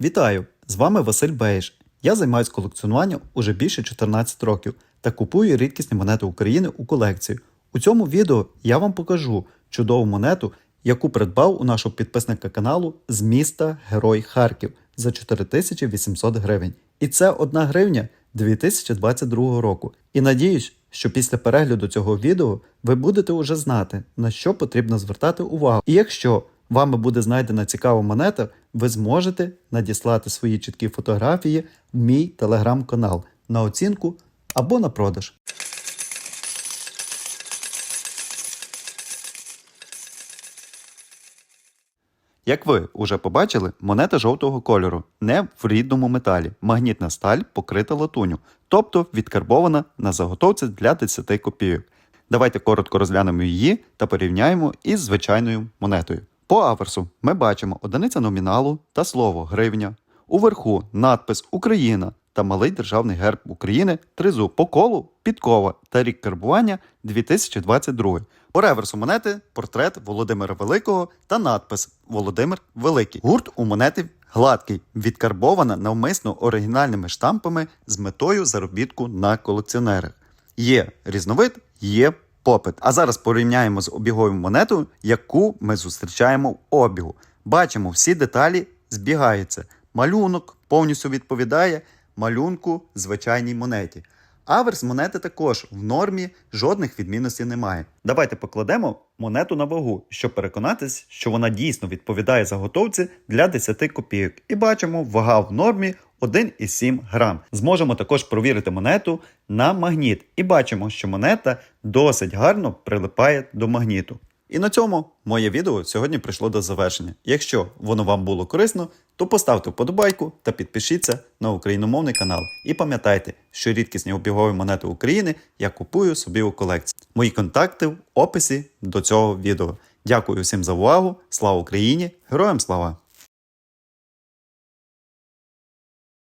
Вітаю! З вами Василь Бейш. Я займаюся колекціонуванням уже більше 14 років та купую рідкісні монети України у колекцію. У цьому відео я вам покажу чудову монету, яку придбав у нашого підписника каналу з міста Герой Харків за 4800 гривень. І це 1 гривня 2022 року. І надіюсь, що після перегляду цього відео ви будете уже знати, на що потрібно звертати увагу. І якщо вами буде знайдена цікава монета, ви зможете надіслати свої чіткі фотографії в мій телеграм-канал на оцінку або на продаж. Як ви вже побачили, монета жовтого кольору не в рідному металі. Магнітна сталь покрита латуню, тобто відкарбована на заготовці для 10 копійок. Давайте коротко розглянемо її та порівняємо із звичайною монетою. По аверсу ми бачимо одиниця номіналу та слово гривня. Уверху надпис Україна та малий державний герб України тризуб по колу підкова та рік карбування 2022. По реверсу монети портрет Володимира Великого та надпис Володимир Великий. Гурт у монети гладкий, відкарбована навмисно оригінальними штампами з метою заробітку на колекціонерах. Є різновид, є попит. А зараз порівняємо з обіговою монетою, яку ми зустрічаємо в обігу. Бачимо, всі деталі збігаються. Малюнок повністю відповідає малюнку звичайній монеті. Аверс монети також в нормі жодних відмінностей немає. Давайте покладемо монету на вагу, щоб переконатись, що вона дійсно відповідає заготовці для 10 копійок. І бачимо, вага в нормі 1,7 грам. Зможемо також провірити монету на магніт і бачимо, що монета досить гарно прилипає до магніту. І на цьому моє відео сьогодні прийшло до завершення. Якщо воно вам було корисно, то поставте вподобайку та підпишіться на україномовний канал. І пам'ятайте, що рідкісні обігові монети України я купую собі у колекції. Мої контакти в описі до цього відео. Дякую всім за увагу. Слава Україні! Героям слава!